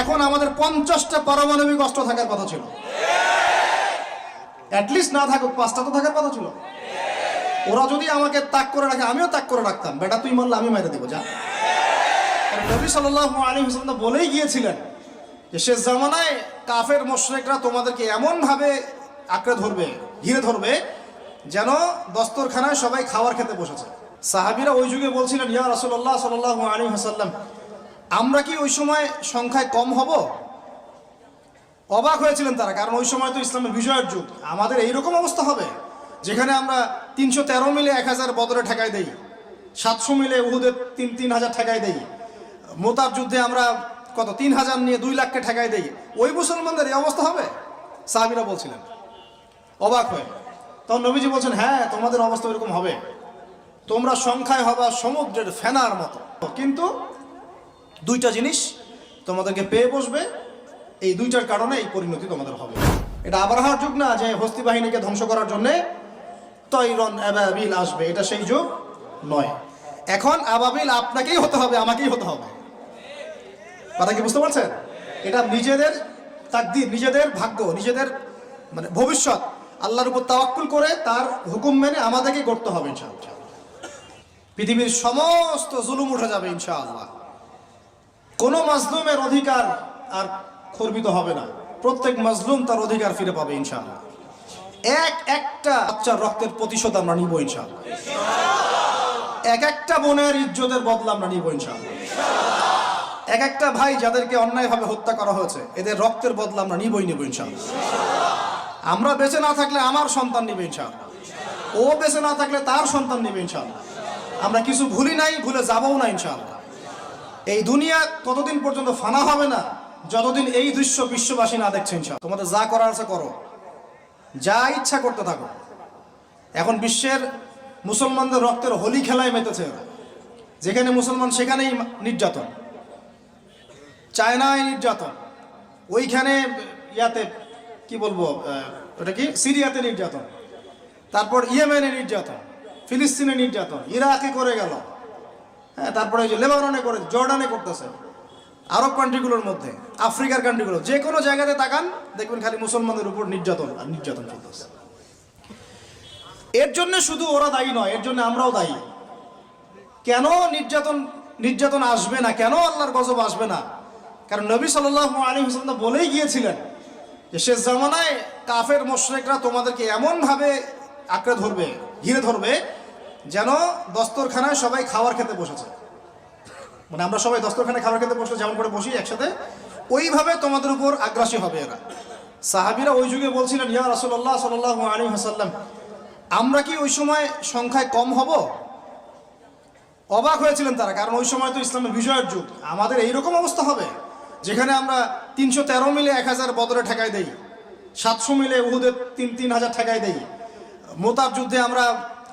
এখন আমাদের পঞ্চাশটা পারমাণবিক অস্ত্র থাকার কথা ছিল। অ্যাটলিস্ট না থাকুক, পাঁচটা তো থাকার কথা ছিল। ওরা যদি আমাকে তাক করে রাখে, আমিও তাক করে রাখতাম। বেটা, তুই মারলে আমি মেরে দেবো, যা। নবী সাল্লাহ আলী হোসেন বলেই গিয়েছিলেন যে শেষ জামানায় কাফের মোশরেকরা তোমাদেরকে এমনভাবে আঁকড়ে ধরবে, ঘিরে ধরবে, যেন দস্তরখানায় সবাই খাবার খেতে বসেছে। সাহাবিরা ওই যুগে বলছিলেন, ইয়া রসল্লাহ সাল্লাহ আলী হাসাল্লাম আমরা কি ওই সময় সংখ্যায় কম হব? অবাক হয়েছিলেন তারা, কারণ ওই সময় তো ইসলামের বিজয়ের যুগ। আমাদের এইরকম অবস্থা হবে, যেখানে আমরা তিনশো তেরো মিলে এক হাজার বদরে ঠেকাই দেই, সাতশো মিলে উহুদের তিন তিন হাজার ঠেকাই দেই, মোতার যুদ্ধে আমরা কত, তিন হাজার নিয়ে দুই লাখকে ঠেকাই দেই। ওই মুসলমানদের এই অবস্থা হবে? সাহাবিরা বলছিলেন। অবাক হয়ে। তখন নবীজি বলছেন হ্যাঁ তোমাদের অবস্থা এরকম হবে। তোমরা সংখ্যায় হবা সমুদ্রের ফেনার মতো। কিন্তু দুইটা জিনিস তোমাদেরকে পেয়ে বসবে। এই দুইটার কারণে এই পরিণতি তোমাদের হবে। এটা আবরাহার যুগ না যে হস্তি বাহিনীকে ধ্বংস করার জন্যে তৈরন অ্যাবাবিল আসবে। এটা সেই যুগ নয়। এখন আবাবিল আপনাকেই হতে হবে, আমাকেই হতে হবে। কথা কি বুঝতে পারছেন? এটা নিজেদের তাকদির, নিজেদের ভাগ্য, নিজেদের মানে ভবিষ্যৎ। আল্লাহর উপর তাওয়াক্কুল করে তার হুকুম মেনে আমাদেরকে করতে হবে ইনশাআল্লাহ। পৃথিবীর সমস্ত জুলুম উঠে যাবে ইনশাআল্লাহ। কোনো মাজলুমের অধিকার আর খর্বিত হবে না। প্রত্যেক মাজলুম তার অধিকার ফিরে পাবে ইনশাআল্লাহ। এক একটা বাচ্চার রক্তের প্রতিশোধ আমরা নিব ইনশাআল্লাহ। এক একটা বোনের ইজ্জতের বদলা আমরা নিব ইনশাআল্লাহ। এক একটা ভাই যাদেরকে অন্যায়ভাবে হত্যা করা হয়েছে, এদের রক্তের বদলা আমরা নিবই নিব ইনশাআল্লাহ। আমরা বেঁচে না থাকলে আমার সন্তান নিবে ইনশাআল্লাহ। ও বেঁচে না থাকলে তার সন্তান নিবে ইনশাআল্লাহ। আমরা কিছু ভুলি নাই, ভুলে যাবও না ইনশাআল্লাহ। এই দুনিয়া ততদিন পর্যন্ত ফানা হবে না, যতদিন এই দৃশ্য বিশ্ববাসী না দেখছেন ইনশাআল্লাহ। তোমাদের যা করার আছে করো। যা ইচ্ছা করতে থাকো। এখন বিশ্বের মুসলমানদের রক্তের হোলি খেলায় মেতেছে ওরা। যেখানে মুসলমান, সেখানেই নির্যাতন। চায়নায় নির্যাতন। ওইখানে, ইয়াতে, কি বলব ওটা কি? সিরিয়াতে নির্যাতন। তারপর ইয়েমেনে নির্যাতন। ফিলিস্তিনে নির্যাতন। ইরাকে করে গেল। হ্যাঁ তারপরে ওই যে লেবাননে করে, জর্ডানে করতেছে। আরব কান্ট্রিগুলোর মধ্যে, আফ্রিকার কান্ট্রিগুলো যে কোনো জায়গাতে তাকান, দেখবেন খালি মুসলমানদের উপর নির্যাতন, আর নির্যাতন চলতেছে। এর জন্য শুধু ওরা দায়ী নয়, এর জন্য আমরাও দায়ী। কেন নির্যাতন নির্যাতন আসবে না? কেন আল্লাহর গজব আসবে না? কারণ নবী সাল্লাহ আলী হোসেন বলেই গিয়েছিলেন যে, শেষ জামানায় কাফের, মোশরেকরা তোমাদেরকে এমনভাবে আঁকড়ে ধরবে, ঘিরে ধরবে যেন দস্তরখানায় সবাই খাবার খেতে বসেছে। মানে আমরা সবাই দস্তরখানায় খাবার খেতে বসলে যেমন করে বসি একসাথে, ওইভাবে তোমাদের উপর আগ্রাসী হবে এরা। সাহাবিরা ওই যুগে বলছিলেন, ইয়া রাসূলুল্লাহ সাল্লাল্লাহু আলাইহি ওয়াসাল্লাম, আমরা কি ওই সময় সংখ্যায় কম হব? অবাক হয়েছিলেন তারা, কারণ ওই সময় তো ইসলামের বিজয়ের যুগ। আমাদের এইরকম অবস্থা হবে, যেখানে আমরা তিনশো তেরো মিলে এক হাজার বদরে ঠেকাই দেই, সাতশো মিলে উহুদের তিন তিন হাজার ঠেকাই দেই। মোতার যুদ্ধে আমরা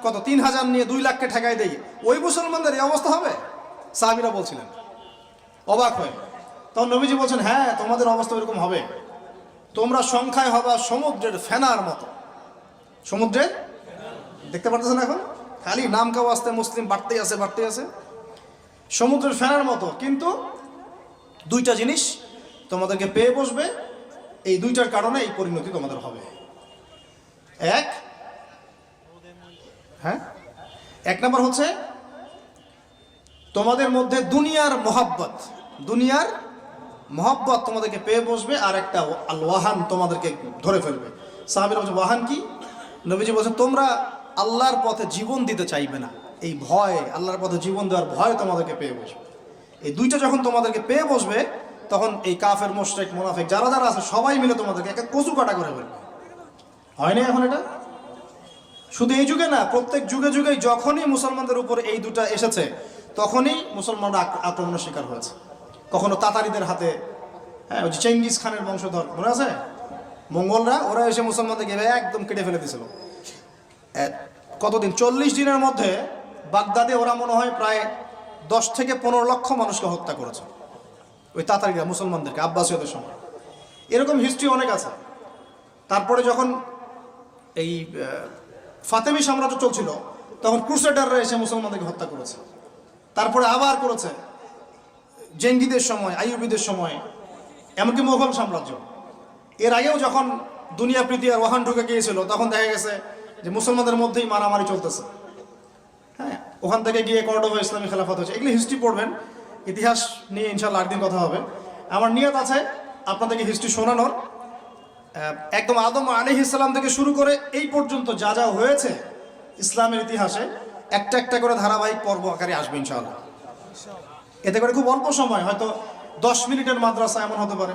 কত? তিন হাজার নিয়ে দুই লাখকে ঠেকাই দেই। ওই মুসলমানদের এই অবস্থা হবে? সাহাবিরা বলছিলেন। অবাক হয়ে। তখন নবীজি বলছেন হ্যাঁ তোমাদের অবস্থা এরকম হবে। তোমরা সংখ্যায় হবা সমুদ্রের ফেনার মতো। সমুদ্রের দেখতে পারতেছেন এখন? খালি নাম কাও আসতে, মুসলিম বাড়তেই আছে বাড়তেই আছে। সমুদ্রের ফেনার মতো। কিন্তু দুইটা জিনিস তোমাদেরকে পেয়ে বসবে। এই দুইটার কারণে এই পরিণতি তোমাদের হবে। এক হ্যাঁ? এক নম্বর হচ্ছে, তোমাদের মধ্যে দুনিয়ার মহাব্বত দুনিয়ার মহাব্বত তোমাদেরকে পেয়ে বসবে আর একটা ওয়াহান তোমাদেরকে ধরে ফেলবে। সাহাবির বলছে, ওয়াহান কি? নবীজি বলছে, তোমরা আল্লাহর পথে জীবন দিতে চাইবে না। এই ভয়, আল্লাহর পথে জীবন দেওয়ার ভয় তোমাদেরকে পেয়ে বসবে। এই দুইটা যখন তোমাদেরকে পেয়ে বসবে, তখন এই কাফের, মোশরেক, মোনাফেক যারা যারা আছে, সবাই মিলে তোমাদেরকে একটা কচু কাটা করে ফেলবে। হয়নি এখন এটা? শুধু এই যুগে না, প্রত্যেক যুগে যুগে যখনই মুসলমানদের উপর এই দুটা এসেছে, তখনই মুসলমানরা আক্রমণের শিকার হয়েছে। কখনো তাতারিদের হাতে হ্যাঁ ওই যে চেঙ্গিস খানের বংশধর, মনে আছে? মঙ্গলরা, ওরা এসে মুসলমানদের মুসলমানদেরকে একদম কেটে ফেলে দিয়েছিল। কতদিন? চল্লিশ দিনের মধ্যে বাগদাদে ওরা মনে হয় প্রায় দশ থেকে পনেরো লক্ষ মানুষকে হত্যা করেছে, ওই তাতারিরা, মুসলমানদেরকে, আব্বাসীয়দের সময়। এরকম হিস্ট্রি অনেক আছে। তারপরে যখন এই ফাতেমি সাম্রাজ্য চলছিল, তখন ক্রুসেডাররা এসে মুসলমানদেরকে হত্যা করেছে। তারপরে আবার করেছে, জেঙ্গিদের সময়, আইয়ুবিদের সময়, এমনকি মোগল সাম্রাজ্য। এর আগেও যখন দুনিয়া প্রীতি আর ওহান ঢুকে গিয়েছিল, তখন দেখা গেছে যে মুসলমানদের মধ্যেই মারামারি চলতেছে। হ্যাঁ ওখান থেকে গিয়ে কর্ডোভা ইসলামী খেলাফত হচ্ছে এগুলি হিস্ট্রি পড়বেন, ইতিহাস নিয়ে ইনশাল্লাহ একদিন কথা হবে। আমার নিয়ত আছে আপনাদেরকে হিস্ট্রি শোনানোর। একদম আদম আলী ইসলাম থেকে শুরু করে এই পর্যন্ত যা যা হয়েছে ইসলামের ইতিহাসে, একটা একটা করে ধারাবাহিক পর্ব আকারে আসবে ইনশাআল্লাহ। এতে করে খুব অল্প সময়, হয়তো দশ মিনিটের মাদ্রাসা এমন হতে পারে।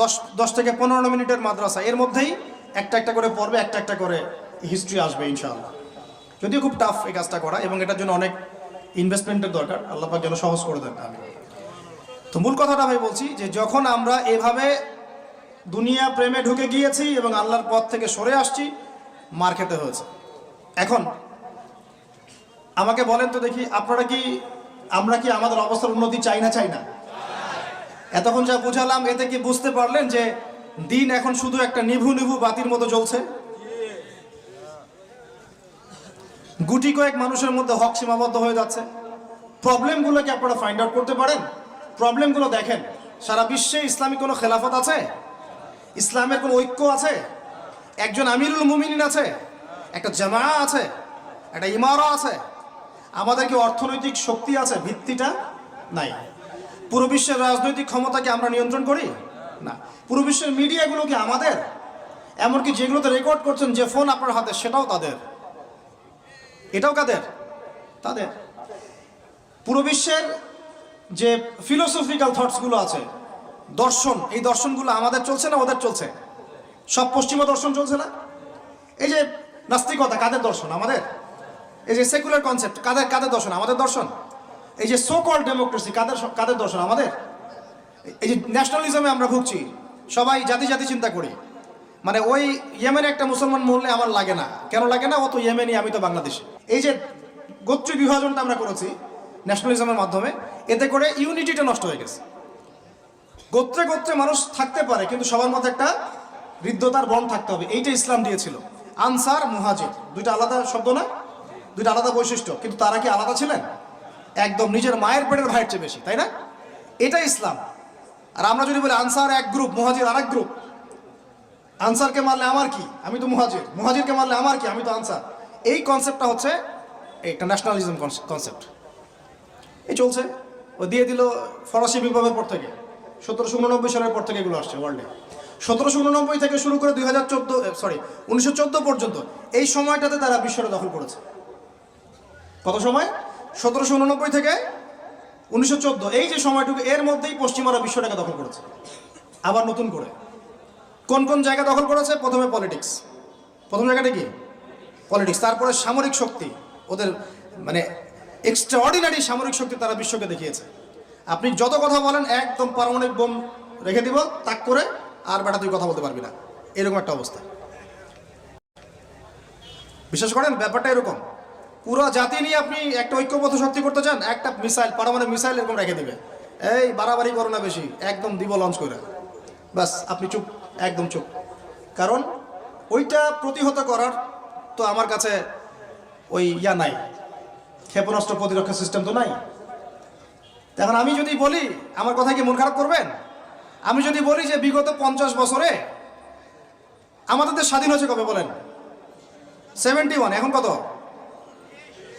দশ দশ থেকে পনেরো মিনিটের মাদ্রাসা, এর মধ্যেই একটা একটা করে পর্বে একটা একটা করে হিস্ট্রি আসবে ইনশাআল্লাহ। যদিও খুব টাফ এই কাজটা করা, এবং এটার জন্য অনেক ইনভেস্টমেন্টের দরকার, আল্লাহ পাক যেন সহজ করে দেন আমি তো মূল কথাটা ভাই বলছি যে, যখন আমরা এভাবে দুনিয়া প্রেমে ঢুকে গিয়েছি এবং আল্লাহর পথ থেকে সরে আসছি, মার খেতে হয়েছে। এখন, আমাকে বলেন তো দেখি, আপনারা কি, আমরা কি আমাদের অবস্থার উন্নতি চাই না চাই না? এতক্ষণ যা বুঝালাম, এতে কি বুঝতে পারলেন যে দিন এখন শুধু একটা নিভু নিভু বাতির মতো জ্বলছে? গুটি কয়েক মানুষের মধ্যে হক সীমাবদ্ধ হয়ে যাচ্ছে। প্রবলেমগুলো কি আপনারা ফাইন্ড আউট করতে পারেন। প্রবলেমগুলো দেখেন, সারা বিশ্বে ইসলামিক কোনো খেলাফত আছে? ইসলামের কোনো ঐক্য আছে? একজন আমিরুল মুমিনিন আছে, একটা জামা আছে, একটা ইমারা আছে। আমাদের কি অর্থনৈতিক শক্তি আছে? ভিত্তিটা নাই। পুরো বিশ্বের রাজনৈতিক ক্ষমতাকে আমরা নিয়ন্ত্রণ করি? না। পুরো বিশ্বের মিডিয়াগুলো কি আমাদের? এমনকি যেগুলোতে রেকর্ড করছেন যে ফোন আপনার হাতে, সেটাও তাদের। এটাও কাদের? তাদের। পুরো বিশ্বের যে ফিলোসফিক্যাল থটসগুলো আছে দর্শন, এই দর্শনগুলো আমাদের চলছে না ওদের চলছে? সব পশ্চিমা দর্শন চলছে না? এই যে নাস্তিকতা, কাদের দর্শন? আমাদের? এই যে সেকুলার কনসেপ্ট কাদের কাদের দর্শন? আমাদের দর্শন? এই যে সো কল ডেমোক্রেসি কাদের কাদের দর্শন? আমাদের? এই যে ন্যাশনালিজমে আমরা ভুগছি, সবাই জাতি জাতি চিন্তা করি। মানে ওই ইয়েমেনে একটা মুসলমান মরলে আমার লাগে না। কেন লাগে না? ও তো ইয়েমেনি, আমি তো বাংলাদেশে। এই যে গোত্র বিভাজনটা আমরা করেছি ন্যাশনালিজমের মাধ্যমে, এতে করে ইউনিটিটা নষ্ট হয়ে গেছে। গোত্রে গোত্রে মানুষ থাকতে পারে, কিন্তু সবার মধ্যে একটা হৃদ্যতার বন থাকতে হবে। এইটা ইসলাম দিয়েছিল। আনসার, মুহাজির। দুইটা আলাদা শব্দ না? দুইটা আলাদা বৈশিষ্ট্য। কিন্তু তারা কি আলাদা ছিলেন? একদম নিজের মায়ের পেটের ভাইয়ের চেয়ে বেশি, তাই না? এটা ইসলাম। আর আমরা যদি বলি আনসার এক গ্রুপ, মুহাজির আরেক গ্রুপ, আনসারকে মারলে আমার কি? আমি তো মুহাজির। মুহাজিরকে মারলে আমার কি? আমি তো আনসার। এই কনসেপ্টটা হচ্ছে একটা ন্যাশনালিজম কনসেপ্ট এই চলছে। ও দিয়ে দিল ফরাসি বিপ্লবের পর থেকে। সতেরোশো উননব্বই সালের পর থেকে এগুলো আসছে ওয়ার্ল্ডে সতেরোশো উননব্বই থেকে শুরু করে দুই হাজার চোদ্দ সরি উনিশশো চোদ্দ পর্যন্ত এই সময়টাতে তারা বিশ্বটা দখল করেছে। কত সময়? সতেরোশো উননব্বই থেকে উনিশশো চোদ্দ। এই যে সময়টুকু, এর মধ্যেই পশ্চিমারা বিশ্বটাকে দখল করেছে। আবার নতুন করে। কোন কোন জায়গা দখল করেছে? প্রথমে পলিটিক্স প্রথম জায়গাটা কি? পলিটিক্স তারপরে সামরিক শক্তি। ওদের মানে এক্সট্রাঅর্ডিনারি সামরিক শক্তি তারা বিশ্বকে দেখিয়েছে। আপনি যত কথা বলেন, একদম পারমাণবিক বোম রেখে দিব, তাক করে আর বেটা তুই কথা বলতে পারবি না। এরকম একটা অবস্থা। বিশ্বাস করেন, ব্যাপারটা এরকম। পুরো জাতি নিয়ে আপনি একটা ঐক্যবদ্ধ শক্তি করতে চান, একটা মিসাইল, পারমাণবিক মিসাইল এরকম রেখে দিবে। এই বাড়াবাড়ি করো না বেশি, একদম দিব লঞ্চ করে। ব্যাস, আপনি চুপ, একদম চুপ। কারণ ওইটা প্রতিহত করার তো আমার কাছে ওই ইয়া নাই। ক্ষেপণাস্ত্র প্রতিরক্ষা সিস্টেম তো নাই। এখন আমি যদি বলি, আমার কথা কি মন খারাপ করবেন? আমি যদি বলি যে বিগত পঞ্চাশ বছরে আমাদের দেশ স্বাধীন হয়েছে কবে বলেন? সেভেন্টি ওয়ান এখন কত?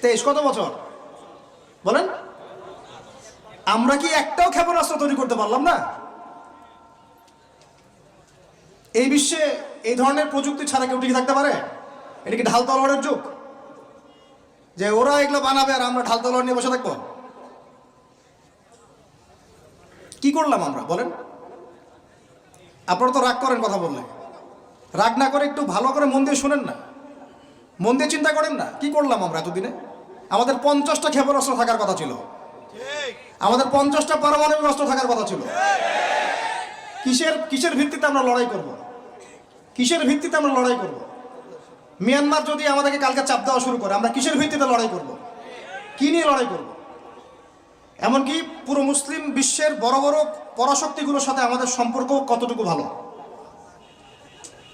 তেইশ, কত বছর? বলেন। আমরা কি একটাও ক্ষেপণাস্ত্র তৈরি করতে পারলাম না? এই বিশ্বে এই ধরনের প্রযুক্তি ছাড়া কেউ টিকে থাকতে পারে? এটা কি ঢাল তলোয়ারের যুগ? যে ওরা এগুলো বানাবে আর আমরা ঢাল তলোয়ার নিয়ে বসে থাকব? কি করলাম আমরা? বলেন। আপনারা তো রাগ করেন কথা বললে। রাগ না করে একটু ভালো করে মন দিয়ে শোনেন না। মন দিয়ে চিন্তা করেন না, কি করলাম আমরা এতদিনে? আমাদের পঞ্চাশটা ক্ষেপণাস্ত্র থাকার কথা ছিল। আমাদের পঞ্চাশটা পারমাণবিক অস্ত্র থাকার কথা ছিল। কিসের কিসের ভিত্তিতে আমরা লড়াই করব? কিসের ভিত্তিতে আমরা লড়াই করব? মিয়ানমার যদি আমাদেরকে কালকে চাপ দেওয়া শুরু করে, আমরা কিসের ভিত্তিতে লড়াই করব? কি নিয়ে লড়াই করব? এমনকি পুরো মুসলিম বিশ্বের বড় বড় পরাশক্তিগুলোর সাথে আমাদের সম্পর্ক কতটুকু ভালো?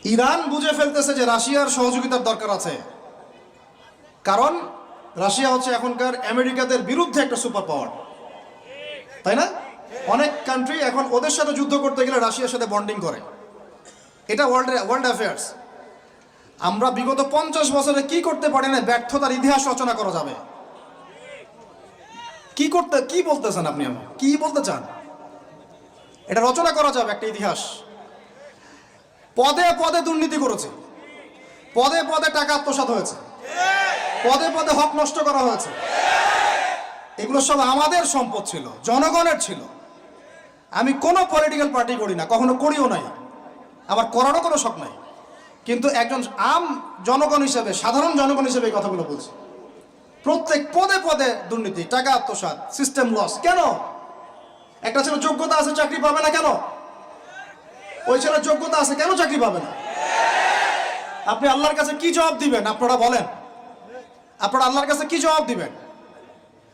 ইরান বুঝে ফেলতেছে যে রাশিয়ার সহযোগিতার দরকার আছে। কারণ রাশিয়া হচ্ছে এখনকার আমেরিকাদের বিরুদ্ধে একটা সুপার পাওয়ার। তাই না? অনেক কান্ট্রি এখন ওদের সাথে যুদ্ধ করতে গেলে রাশিয়ার সাথে বন্ডিং করে। এটা ওয়ার্ল্ড ওয়ার্ল্ড অ্যাফেয়ার্স আমরা বিগত পঞ্চাশ বছরে কি করতে পারি না ব্যর্থতার ইতিহাস রচনা করা যাবে। কি করতে কি বলতেছেন আপনি আমি কি বলতে চান? এটা রচনা করা যাবে একটা ইতিহাস। পদে পদে দুর্নীতি করেছে। পদে পদে টাকা আত্মসাৎ হয়েছে। পদে পদে হক নষ্ট করা হয়েছে। এগুলো সব আমাদের সম্পদ ছিল, জনগণের ছিল। আমি কোনো পলিটিক্যাল পার্টি করি না, কখনো করিও নাই। আমার করারও কোনো শখ নাই। কিন্তু একজন আম জনগণ হিসেবে, সাধারণ জনগণ হিসেবে এই কথাগুলো বলছি। প্রত্যেক পদে পদে দুর্নীতি, টাকা আত্মসাৎ সিস্টেম লস কেন? একটা ছেলে যোগ্যতা আছে, চাকরি পাবে না কেন? ওই ছেলের যোগ্যতা আছে, কেন চাকরি পাবে না? আপনি আল্লাহর কাছে কি জবাব দিবেন? আপনারা বলেন। আপনারা আল্লাহর কাছে কি জবাব দিবেন?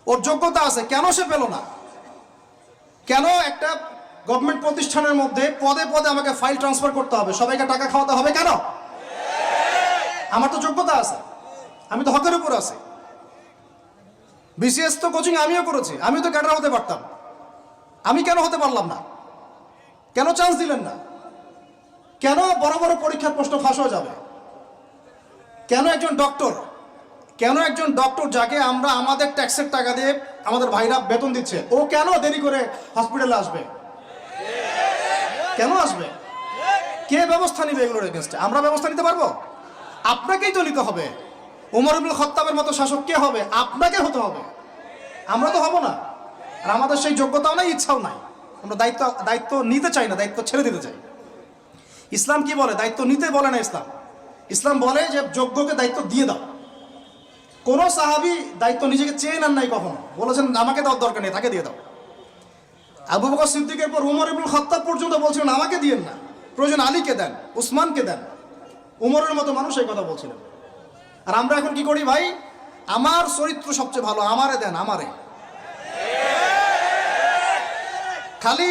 ওর যোগ্যতা আছে, কেন সে পেল না? কেন একটা গভর্নমেন্ট প্রতিষ্ঠানের মধ্যে পদে পদে আমাকে ফাইল ট্রান্সফার করতে হবে? সবাইকে টাকা খাওয়াতে হবে কেন? আমার তো যোগ্যতা আছে। আমি তো হকের উপর আছি। বিসিএস তো কোচিং আমিও করেছি, আমিও তো ক্যাডার হতে পারতাম। আমি কেন হতে পারলাম না? কেন চান্স দিলেন না? কেন বড় বড় পরীক্ষার প্রশ্ন ফাঁস হয়ে যাবে? কেন একজন ডক্টর কেন একজন ডক্টর যাকে আমরা আমাদের ট্যাক্সের টাকা দিয়ে আমাদের ভাইরা বেতন দিচ্ছে, ও কেন দেরি করে হসপিটালে আসবে? কেন আসবে? কে ব্যবস্থা নিবে এগুলোর এগেনস্টে আমরা ব্যবস্থা নিতে পারব? আপনাকেই তো নিতে হবে। উমর ইবুল খত্তাবের মতো শাসক কে হবে? আপনাকে হতে হবে। আমরা তো হব না। আর আমাদের সেই যোগ্যতাও নাই, ইচ্ছাও নাই। আমরা দায়িত্ব দায়িত্ব নিতে চাই না, দায়িত্ব ছেড়ে দিতে চাই। ইসলাম কি বলে? দায়িত্ব নিতে বলে না ইসলাম। ইসলাম বলে যে যোগ্যকে দায়িত্ব দিয়ে দাও। কোন সাহাবি দায়িত্ব নিজেকে চেয়ে নেন নাই কখনো। বলেছেন, আমাকে দেওয়ার দরকার নেই, তাকে দিয়ে দাও। আবু বকর সিদ্দিকের পর উমর ইবুল খত্তাব পর্যন্ত বলছিলেন, আমাকে দিয়েন না। প্রয়োজন আলীকে দেন, উসমানকে দেন। উমরের মতো মানুষ এই কথা বলছিলেন। আর আমরা এখন কি করি ভাই? আমার চরিত্র সবচেয়ে ভালো, আমারে দেন, আমারে। খালি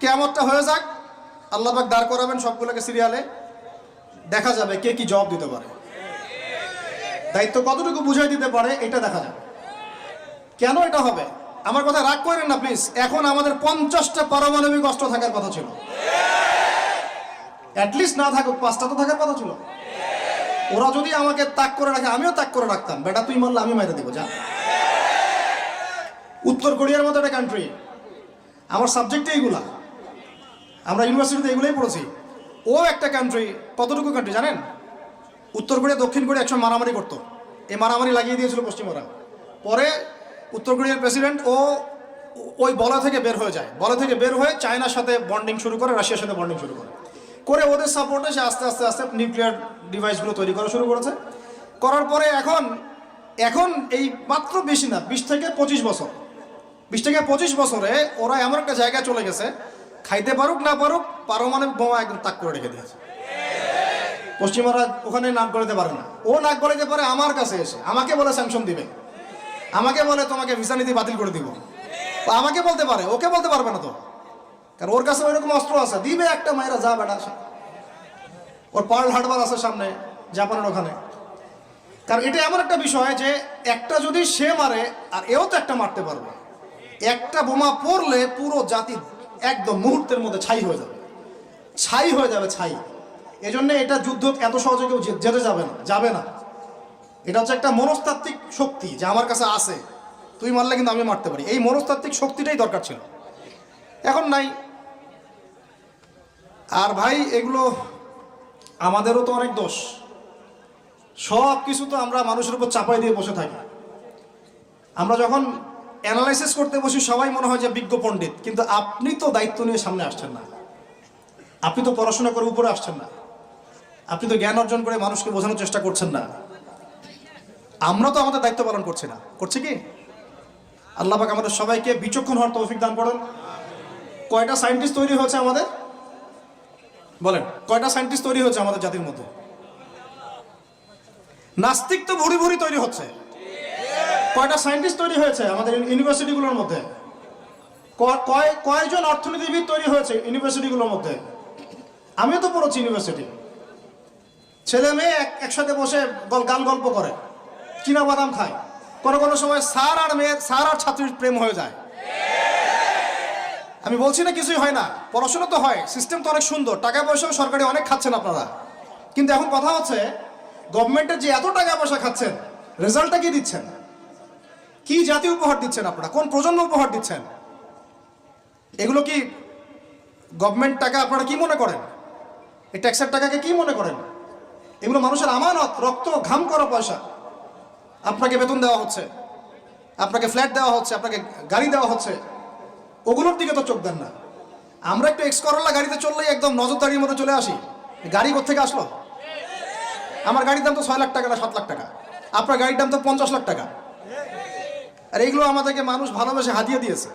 কেমতটা হয়ে যাক আল্লাহবাক দাঁড় করাবেন সবগুলোকে সিরিয়ালে। দেখা যাবে কে কি জবাব দিতে পারে। দায়িত্ব কতটুকু বুঝাই দিতে পারে, এটা দেখা যাবে। কেন এটা হবে? আমার কথা রাগ করেন না প্লিজ এখন আমাদের পঞ্চাশটা পারমাণবিক অস্ত্র থাকার কথা ছিল। অ্যাটলিস্ট না থাকুক, পাঁচটা তো থাকার কথা ছিল। ওরা যদি আমাকে তাক করে রাখে, আমিও তাক করে রাখতাম। বেটা, তুই মারলে আমি মাইরে দেবো, যা। উত্তর কোরিয়ার মতো একটা কান্ট্রি আমার সাবজেক্টে এইগুলা। আমরা ইউনিভার্সিটিতে এগুলোই পড়েছি। ও একটা কান্ট্রি কতটুকু কান্ট্রি জানেন? উত্তর কোরিয়া, দক্ষিণ কোরিয়া একসময় মারামারি করতো। এই মারামারি লাগিয়ে দিয়েছিল পশ্চিমরা। পরে উত্তর কোরিয়ার প্রেসিডেন্ট ও ওই বলা থেকে বের হয়ে যায়। বলা থেকে বের হয়ে চায়নার সাথে বন্ডিং শুরু করে, রাশিয়ার সাথে বন্ডিং শুরু করে। করে ওদের সাপোর্টে সে আস্তে আস্তে আস্তে নিউক্লিয়ার ডিভাইসগুলো তৈরি করা শুরু করেছে। করার পরে এখন এখন এই মাত্র বেশি না, বিশ থেকে পঁচিশ বছর। বিশ থেকে পঁচিশ বছরে ওরা এমন একটা জায়গায় চলে গেছে, খাইতে পারুক না পারুক, পারমাণবিক বোমা একদম তাক করে রেখে দিয়েছে। পশ্চিমারা ওখানে নাক গলাতে পারে না। ও নাক গলাতে পারে আমার কাছে এসে, আমাকে বলে স্যাংশন দিবে। আমাকে বলে তোমাকে ভিসা নীতি বাতিল করে দিব। আমাকে বলতে পারে, ওকে বলতে পারবে না তো। কারণ ওর কাছে ওইরকম অস্ত্র আছে। দিবে একটা মায়েরা যা বেটা আসে ওর পার্ল হার্ডবার আছে সামনে, জাপানের ওখানে। কারণ এটা এমন একটা বিষয় যে একটা যদি সে মারে, আর এও তো একটা মারতে পারবে। একটা বোমা পড়লে পুরো জাতি একদম মুহূর্তের মধ্যে ছাই হয়ে যাবে। ছাই হয়ে যাবে, ছাই। এজন্য এটা যুদ্ধ এত সহজে কেউ যেতে যাবে না যাবে না। এটা হচ্ছে একটা মনস্তাত্ত্বিক শক্তি যে আমার কাছে আছে। তুই মারলে কিন্তু আমি মারতে পারি। এই মনস্তাত্ত্বিক শক্তিটাই দরকার ছিল। এখন নাই। আর ভাই, এগুলো আমাদেরও তো অনেক দোষ। সব কিছু তো আমরা মানুষের উপর চাপাই দিয়ে বসে থাকি। আমরা যখন অ্যানালাইসিস করতে বসি, সবাই মনে হয় যে বিজ্ঞ পণ্ডিত, কিন্তু আপনি তো দায়িত্ব নিয়ে সামনে আসছেন না। আপনি তো পড়াশোনা করে উপরে আসছেন না। আপনি তো জ্ঞান অর্জন করে মানুষকে বোঝানোর চেষ্টা করছেন না। আমরা তো আমাদের দায়িত্ব পালন করছি না। করছে কি? আল্লাহ পাক আমাদের সবাইকে বিচক্ষণ হওয়ার তৌফিক দান করেন। কয়টা সায়েন্টিস্ট তৈরি হয়েছে আমাদের? বলেন, কয়টা সায়েন্টিস্ট তৈরি হচ্ছে আমাদের জাতির মধ্যে? নাস্তিক তো ভুরি ভুরি তৈরি হচ্ছে। কয়টা সায়েন্টিস্ট তৈরি হয়েছে আমাদের ইউনিভার্সিটিগুলোর মধ্যে? কয় কয়জন অর্থনীতিবিদ তৈরি হয়েছে ইউনিভার্সিটিগুলোর মধ্যে? আমিও তো পড়েছি ইউনিভার্সিটি ছেলে মেয়ে একসাথে বসে গাল গল্প করে। চীনা বাদাম খায়। কোনো কোনো সময় স্যার আর মেয়ে, স্যার আর ছাত্রীর প্রেম হয়ে যায়। আমি বলছি না কিছুই হয় না। পড়াশোনা তো হয় সিস্টেম তো অনেক সুন্দর। টাকা পয়সাও সরকারি অনেক খাচ্ছেন আপনারা। কিন্তু এখন কথা হচ্ছে গভর্নমেন্টের যে এত টাকা পয়সা খাচ্ছেন রেজাল্টটা কি দিচ্ছেন? কি জাতীয় উপহার দিচ্ছেন আপনারা? কোন প্রজন্ম উপহার দিচ্ছেন? এগুলো কি গভর্নমেন্ট টাকা আপনারা কি মনে করেন? এই ট্যাক্সের টাকাকে কি মনে করেন? এগুলো মানুষের আমানত, রক্ত, ঘাম করা পয়সা। আপনাকে বেতন দেওয়া হচ্ছে। আপনাকে ফ্ল্যাট দেওয়া হচ্ছে, আপনাকে গাড়ি দেওয়া হচ্ছে। ওগুলোর দিকে তো চোখ দেন না। আমরা একটু এক্স করলা গাড়িতে চললেই একদম নজরদারির মতো চলে আসি। গাড়ি কোথেকে আসলো? আমার গাড়ির দাম তো ছয় লাখ টাকা না সাত লাখ টাকা। আপনার গাড়ির দাম তো পঞ্চাশ লাখ টাকা। আর এইগুলো আমাদেরকে মানুষ ভালোবেসে হাতিয়ে দিয়েছে।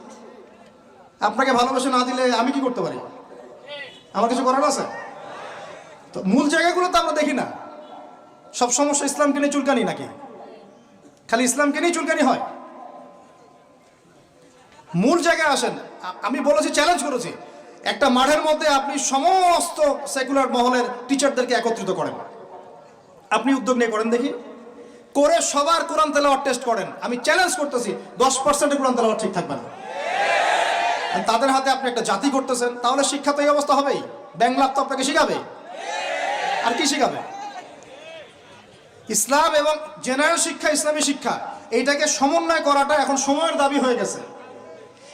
আপনাকে ভালোবেসে না দিলে আমি কি করতে পারি? আমার কিছু করার আছে? তো মূল জায়গাগুলো তো আমরা দেখি না। সব সমস্যা ইসলামকে নিয়ে চুলকানি নাকি? খালি ইসলামকে নিয়ে চুলকানি হয়? মূল জায়গায় আসেন। আমি বলেছি চ্যালেঞ্জ করেছি। একটা মাঠের মধ্যে আপনি সমস্ত সেকুলার মহলের টিচারদেরকে একত্রিত করেন। আপনি উদ্যোগ নিয়ে করেন দেখি। করে সবার কোরআন তেলাওয়ার টেস্ট করেন। আমি চ্যালেঞ্জ করতেছি, দশ পার্সেন্টের কোরআন তেলাওয়ার ঠিক থাকবে না। তাদের হাতে আপনি একটা জাতি করতেছেন, তাহলে শিক্ষা তো এই অবস্থা হবেই। ব্যাংলাভ তো আপনাকে শিখাবে। আর কি শিখাবে? ইসলাম এবং জেনারেল শিক্ষা ইসলামী শিক্ষা, এইটাকে সমন্বয় করাটা এখন সময়ের দাবি হয়ে গেছে।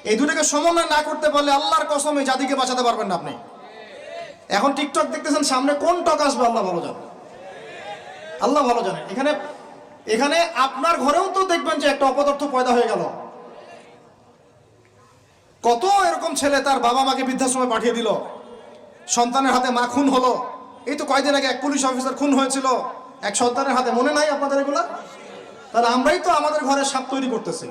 এই দুটাকে সমন্বয় না করতে পারলে আল্লাহর কসম এই জাতিকে বাঁচাতে পারবেন না আপনি। এখন টিকটক দেখতেছেন, সামনে কোন টক আসবে আল্লাহ ভালো জানে। আল্লাহ ভালো জানে। এখানে এখানে আপনার ঘরেও তো দেখবেন যে একটা অপদার্থ পয়দা হয়ে গেল। কত এরকম ছেলে তার বাবা মাকে বৃদ্ধাশ্রমে পাঠিয়ে দিল। সন্তানের হাতে মা খুন হলো। এই তো কয়দিন আগে এক পুলিশ অফিসার খুন হয়েছিল। এক সন্তানের হাতে মনে নাই আপনাদের এগুলা? তাহলে আমরাই তো আমাদের ঘরে সাপ তৈরি করতেছি।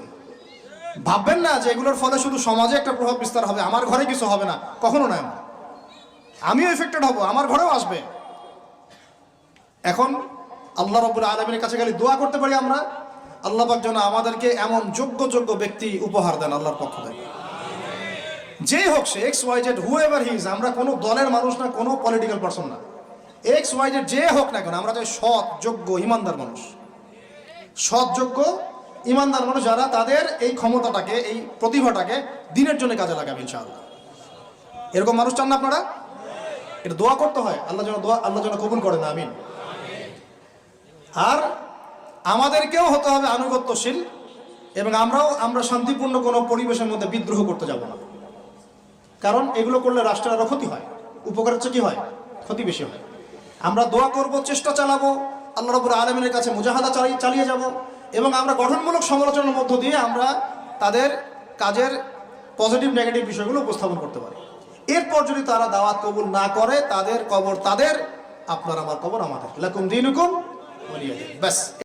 ভাববেন না যে এগুলোর ফলে শুধু সমাজে একটা প্রভাব বিস্তার হবে, আমার ঘরে কিছু হবে না। কখনো নয়। আমিও এফেক্টেড হব, আমার ঘরেও আসবে। এখন আল্লাহ রব্বুল আলমীর কাছে গেলে দোয়া করতে পারি আমরা। আল্লাহ যেন আমাদেরকে এমন যোগ্য যোগ্য ব্যক্তি উপহার দেন আল্লাহর পক্ষ থেকে। যেই হোক সে X Y Z whoever his আমরা কোনো দলের মানুষ না, কোনো পলিটিক্যাল পার্সন না। এক্স ওয়াই জেড যে হোক না কেন, আমরা চাই সৎ, যোগ্য, ইমানদার মানুষ। সৎ, যোগ্য ইমানদার মানুষ যারা, তাদের এই ক্ষমতাটাকে, এই প্রতিভাটাকে দিনের জন্য কাজে লাগাবে ইনশাআল্লাহ। এরকম মানুষ চান না আপনারা? এটা দোয়া করতে হয়, আল্লাহ যেন দোয়া, আল্লাহ যেন কবুল করেন, আমিন। আর আমাদেরকেও হতে হবে আনুগত্যশীল এবং আমরাও, আমরা শান্তিপূর্ণ কোনো পরিবেশের মধ্যে বিদ্রোহ করতে যাব না। কারণ এগুলো করলে রাষ্ট্রের আরও ক্ষতি হয়। উপকার হচ্ছে কি হয়? ক্ষতি বেশি হয়। আমরা দোয়া করব, চেষ্টা চালাবো, আল্লাহ রবুর আলমিনের কাছে মুজাহাদা চালিয়ে যাব। এবং আমরা গঠনমূলক সমালোচনার মধ্য দিয়ে আমরা তাদের কাজের পজিটিভ, নেগেটিভ বিষয়গুলো উপস্থাপন করতে পারি। এরপর যদি তারা দাওয়াত কবুল না করে, তাদের কবর তাদের, আপনার আমার কবর আমাদের। লাকুম দিন। ব্যাস।